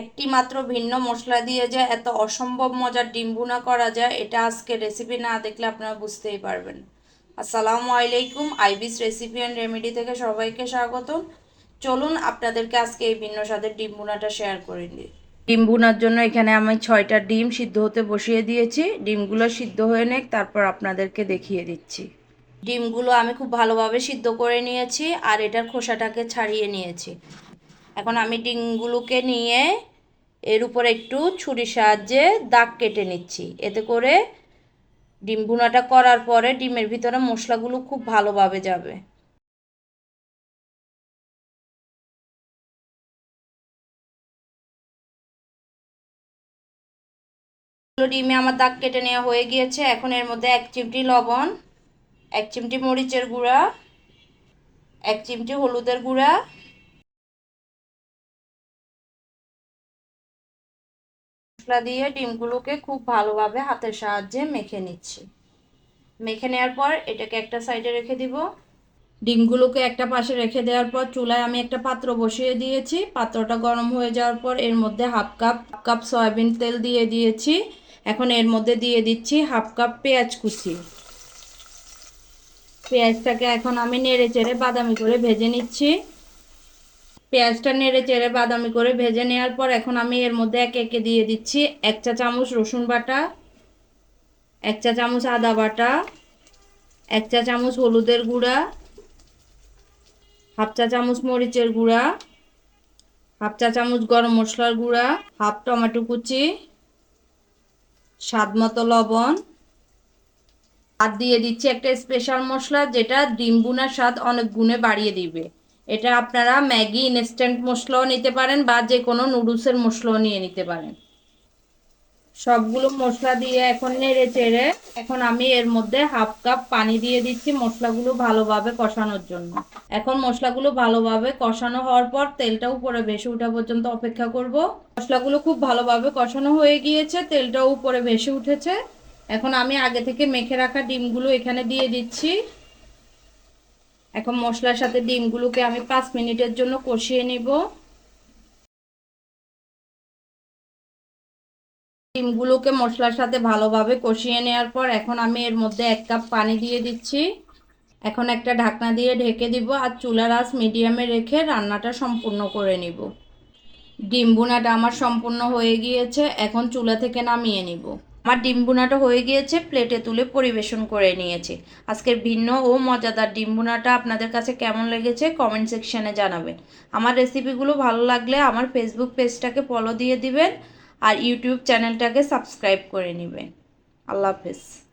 একটি মাত্র ভিন্ন মশলা দিয়ে যে এত অসম্ভব মজার ডিম করা যায়, এটা আজকে রেসিপি না দেখলে আপনারা বুঝতেই পারবেন। আসসালামু আলাইকুম, আইবিস রেসিপি অ্যান্ড রেমেডি থেকে সবাইকে স্বাগত চলুন আপনাদেরকে আজকে এই ভিন্ন স্বাদের ডিম শেয়ার করে নিই। ডিম জন্য এখানে আমি ছয়টা ডিম সিদ্ধ হতে বসিয়ে দিয়েছি। ডিমগুলো সিদ্ধ হয়ে নেক, তারপর আপনাদেরকে দেখিয়ে দিচ্ছি। ডিমগুলো আমি খুব ভালোভাবে সিদ্ধ করে নিয়েছি আর এটার খোসাটাকে ছাড়িয়ে নিয়েছি। এখন আমি ডিমগুলোকে নিয়ে এর উপর একটু ছুরির সাহায্যে দাগ কেটে নিচ্ছি। এতে করে ডিম ভুনাটা করার পরে ডিমের ভিতরে মশলাগুলো খুব ভালোভাবে যাবে। ডিমে আমার দাগ কেটে নেওয়া হয়ে গিয়েছে। এখন এর মধ্যে এক চিমটি লবণ, এক চিমটি মরিচের গুঁড়া, এক চিমটি হলুদের গুঁড়া মশলা দিয়ে ডিমগুলোকে খুব ভালোভাবে হাতের সাহায্যে মেখে নিচ্ছি। মেখে নেওয়ার পর এটাকে একটা সাইডে রেখে দিব। ডিমগুলোকে একটা পাশে রেখে দেওয়ার পর চুলায় আমি একটা পাত্র বসিয়ে দিয়েছি। পাত্রটা গরম হয়ে যাওয়ার পর এর মধ্যে half cup half cup soybean তেল দিয়ে দিয়েছি। এখন এর মধ্যে দিয়ে দিচ্ছি হাফ কাপ পেঁয়াজ কুচি। পেঁয়াজটাকে এখন আমি নেড়ে চেড়ে বাদামি করে ভেজে নিচ্ছি। পেঁয়াজটা নেড়ে চেড়ে বাদামি করে ভেজে নেওয়ার পর এখন আমি এর মধ্যে এক একে দিয়ে দিচ্ছি এক চা চামচ রসুন বাটা, এক চা চামচ আদা বাটা, এক চা চামচ হলুদের গুঁড়া, হাফ চা চামচ মরিচের গুঁড়া, হাফ চা চামচ গরম মশলার গুঁড়া, হাফ টমেটো কুচি, স্বাদ মতো লবণ, আর দিয়ে দিচ্ছি একটা স্পেশাল মশলা যেটা ডিম বুনার স্বাদ অনেক গুণে বাড়িয়ে দিবে। এটা আপনারা ম্যাগি ইনস্ট্যান্ট মশলাও নিতে পারেন বা যে কোনো নুডলসের মশলাও নিয়ে নিতে পারেন। সবগুলো মশলা দিয়ে এখন নেড়ে চেড়ে, এখন আমি এর মধ্যে হাফ কাপ পানি দিয়ে দিচ্ছি মশলাগুলো ভালোভাবে কষানোর জন্য। এখন মশলাগুলো ভালোভাবে কষানো হওয়ার পর তেলটা উপরে ভেসে ওঠা পর্যন্ত অপেক্ষা করব। মশলাগুলো খুব ভালোভাবে কষানো হয়ে গিয়েছে, তেলটাও উপরে ভেসে উঠেছে। এখন আমি আগে থেকে মেখে রাখা ডিমগুলো এখানে দিয়ে দিচ্ছি। এখন মশলার সাথে ডিমগুলোকে আমি পাঁচ মিনিটের জন্য কষিয়ে নিব। ডিমগুলোকে মশলার সাথে ভালোভাবে কষিয়ে নেওয়ার পর এখন আমি এর মধ্যে এক কাপ পানি দিয়ে দিচ্ছি। এখন একটা ঢাকনা দিয়ে ঢেকে দিব আর চুলার আঁচ মিডিয়ামে রেখে রান্নাটা সম্পূর্ণ করে নিব। ডিম বোনাটা আমার সম্পূর্ণ হয়ে গিয়েছে, এখন চুলা থেকে নামিয়ে নিব। আমার ডিম হয়ে গিয়েছে প্লেটে তুলে পরিবেশন করে নিয়েছি। আজকের ভিন্ন ও মজাদার ডিম আপনাদের কাছে কেমন লেগেছে কমেন্ট সেকশানে জানাবেন। আমার রেসিপিগুলো ভালো লাগলে আমার ফেসবুক পেজটাকে ফলো দিয়ে দিবেন আর ইউটিউব চ্যানেলটাকে সাবস্ক্রাইব করে নেবেন। আল্লাহ হাফেজ।